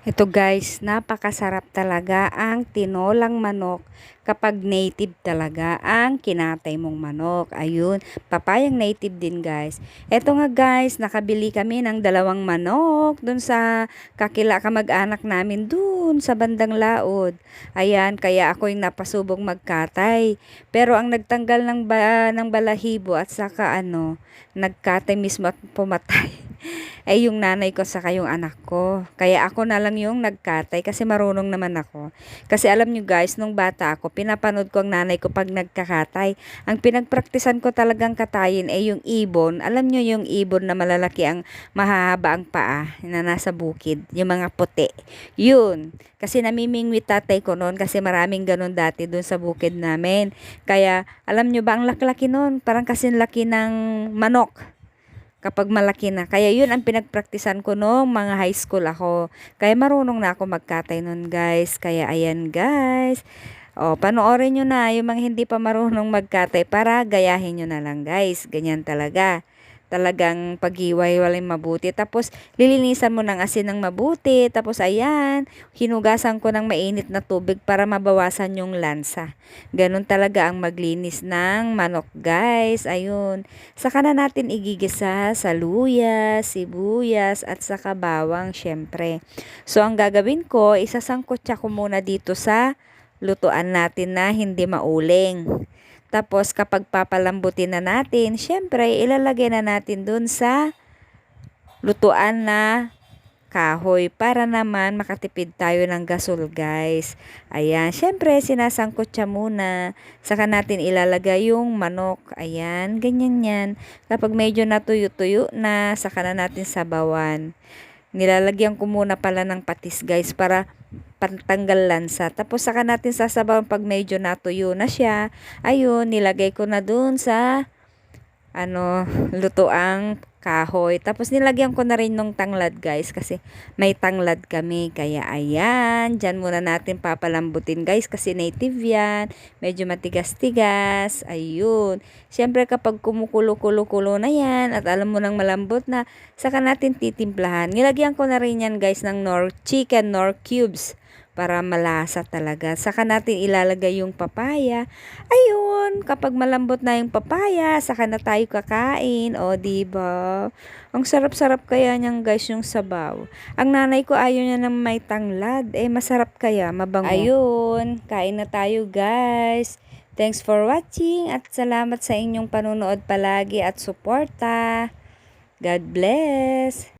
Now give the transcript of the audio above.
Ito guys, napakasarap talaga ang tinolang manok kapag native talaga ang kinatay mong manok. Ayun, papayang native din guys. Ito nga guys, nakabili kami ng dalawang manok dun sa kakila kamag-anak namin dun sa bandang laod. Ayan, kaya ako yung napasubong magkatay. Pero ang nagtanggal ng, ba ng balahibo at saka ano, nagkatay mismo at pumatay ay yung nanay ko sa yung anak ko. Kaya ako na lang yung nagkatay kasi marunong naman ako. Kasi alam nyo guys, nung bata ako, pinapanood ko ang nanay ko pag nagkakatay. Ang pinagpraktisan ko talagang katayin ay yung ibon. Alam nyo yung ibon na malalaki ang mahahaba ang paa na nasa bukid. Yung mga puti. Yun. Kasi namimingwit tatay ko noon kasi maraming ganun dati dun sa bukid namin. Kaya alam nyo ba ang laklaki noon? Parang kasi laki ng manok kapag malaki na. Kaya yun ang pinagpraktisan ko noong mga high school ako. Kaya marunong na ako magkatay nun guys. Kaya ayan guys. O, panoorin nyo na yung mga hindi pa marunong magkatay para gayahin nyo na lang guys. Ganyan talaga talagang paghiwa-hiwalay mabuti. Tapos, lilinisan mo ng asin ng mabuti. Tapos, ayan, hinugasan ko ng mainit na tubig para mabawasan yung lansa. Ganun talaga ang maglinis ng manok, guys. Ayun. Saka na natin igigisa sa luya, sibuyas, at saka bawang, syempre. So, ang gagawin ko, isasangkot ko muna dito sa lutuan natin na hindi mauling. Tapos kapag papalambutin na natin, syempre ilalagay na natin dun sa lutuan na kahoy para naman makatipid tayo ng gasol guys. Ayan, syempre sinasangkot siya muna. Saka natin ilalagay yung manok. Ayan, ganyan yan. Kapag medyo natuyo-tuyo na, saka na natin sabawan. Nilalagyan ko muna pala ng patis guys para pantanggal lansa. Tapos saka natin sasabawan pag medyo natuyo na siya. Ayun, nilagay ko na dun sa ano, lutoang kahoy. Tapos nilagyan ko na rin ng tanglad guys kasi may tanglad kami. Kaya ayan, dyan muna natin papalambutin guys kasi native yan. Medyo matigas-tigas. Ayun. Siyempre kapag kumukulo-kulo-kulo na yan at alam mo nang malambot na, saka natin titimplahan. Nilagyan ko na rin yan guys ng nor chicken nor cubes para malasa talaga. Saka natin ilalagay yung papaya. Ayun, kapag malambot na yung papaya, saka na tayo kakain. O, di ba? Ang sarap-sarap kaya niyan guys yung sabaw. Ang nanay ko ayaw niya ng may tanglad. Eh, masarap kaya, mabango. Ayun, kain na tayo guys. Thanks for watching at salamat sa inyong panunood palagi at suporta. God bless!